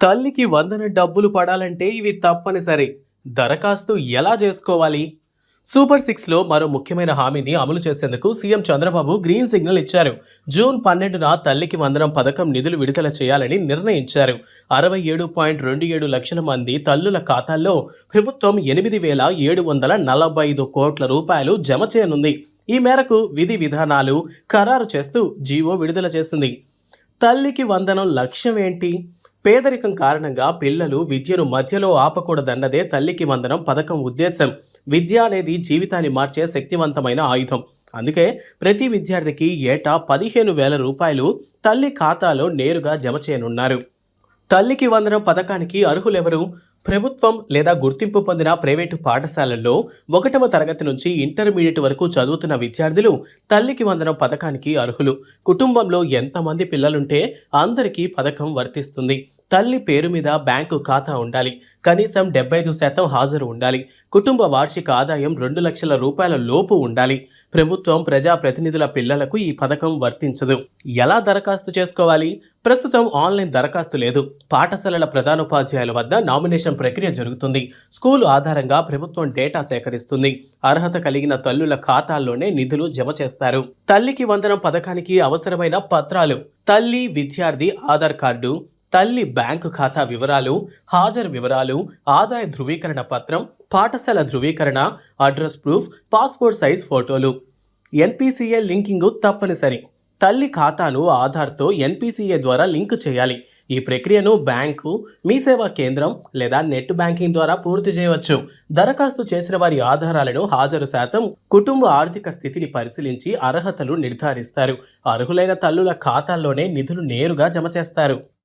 తల్లికి వందన డబ్బులు పడాలంటే ఇవి తప్పనిసరి. దరఖాస్తు ఎలా చేసుకోవాలి? సూపర్ సిక్స్లో మరో ముఖ్యమైన హామీని అమలు చేసేందుకు సీఎం చంద్రబాబు గ్రీన్ సిగ్నల్ ఇచ్చారు. జూన్ పన్నెండున తల్లికి వందనం పథకం నిధులు విడుదల చేయాలని నిర్ణయించారు. అరవై ఏడు పాయింట్ రెండు ఏడు లక్షల మంది తల్లుల ఖాతాల్లో ప్రభుత్వం ఎనిమిది వేల ఏడు వందల నలభై ఐదు కోట్ల రూపాయలు జమ చేయనుంది. ఈ మేరకు విధి విధానాలు ఖరారు చేస్తూ జీవో విడుదల చేసింది. తల్లికి వందనం లక్ష్యం ఏంటి? పేదరికం కారణంగా పిల్లలు విద్యను మధ్యలో ఆపకూడదన్నదే తల్లికి వందనం పథకం ఉద్దేశం. విద్య అనేది జీవితాన్ని మార్చే శక్తివంతమైన ఆయుధం. అందుకే ప్రతి విద్యార్థికి ఏటా పదిహేను వేల రూపాయలు తల్లి ఖాతాలో నేరుగా జమ చేయనున్నారు. తల్లికి వందనం పథకానికి అర్హులెవరు? ప్రభుత్వం లేదా గుర్తింపు పొందిన ప్రైవేటు పాఠశాలల్లో ఒకటవ తరగతి నుంచి ఇంటర్మీడియట్ వరకు చదువుతున్న విద్యార్థులు తల్లికి వందనం పథకానికి అర్హులు. కుటుంబంలో ఎంతమంది పిల్లలుంటే అందరికీ పథకం వర్తిస్తుంది. తల్లి పేరు మీద బ్యాంకు ఖాతా ఉండాలి. కనీసం డెబ్బై ఐదు శాతం హాజరు ఉండాలి. కుటుంబ వార్షిక ఆదాయం రెండు లక్షల రూపాయల లోపు ఉండాలి. ప్రభుత్వం ప్రజా ప్రతినిధుల పిల్లలకు ఈ పథకం వర్తించదు. ఎలా దరఖాస్తు చేసుకోవాలి? ప్రస్తుతం ఆన్లైన్ దరఖాస్తు లేదు. పాఠశాలల ప్రధానోపాధ్యాయుల వద్ద నామినేషన్ ప్రక్రియ జరుగుతుంది. స్కూల్ ఆధారంగా ప్రభుత్వం డేటా సేకరిస్తుంది. అర్హత కలిగిన తల్లుల ఖాతాల్లోనే నిధులు జమ చేస్తారు. తల్లికి వందనం పథకానికి అవసరమైన పత్రాలు. తల్లి విద్యార్థి ఆధార్ కార్డు తల్లి బ్యాంకు ఖాతా వివరాలు హాజరు వివరాలు ఆదాయ ధృవీకరణ పత్రం పాఠశాల ధృవీకరణ అడ్రస్ ప్రూఫ్ పాస్పోర్ట్ సైజ్ ఫోటోలు. ఎన్పిసిఏ లింకింగ్ తప్పనిసరి. తల్లి ఖాతాను ఆధార్తో ఎన్పిసిఏ ద్వారా లింక్ చేయాలి. ఈ ప్రక్రియను బ్యాంకు మీ సేవా కేంద్రం లేదా నెట్ బ్యాంకింగ్ ద్వారా పూర్తి చేయవచ్చు. దరఖాస్తు చేసిన వారి ఆధారాలను హాజరు శాతం కుటుంబ ఆర్థిక స్థితిని పరిశీలించి అర్హతలు నిర్ధారిస్తారు. అర్హులైన తల్లుల ఖాతాల్లోనే నిధులు నేరుగా జమ చేస్తారు.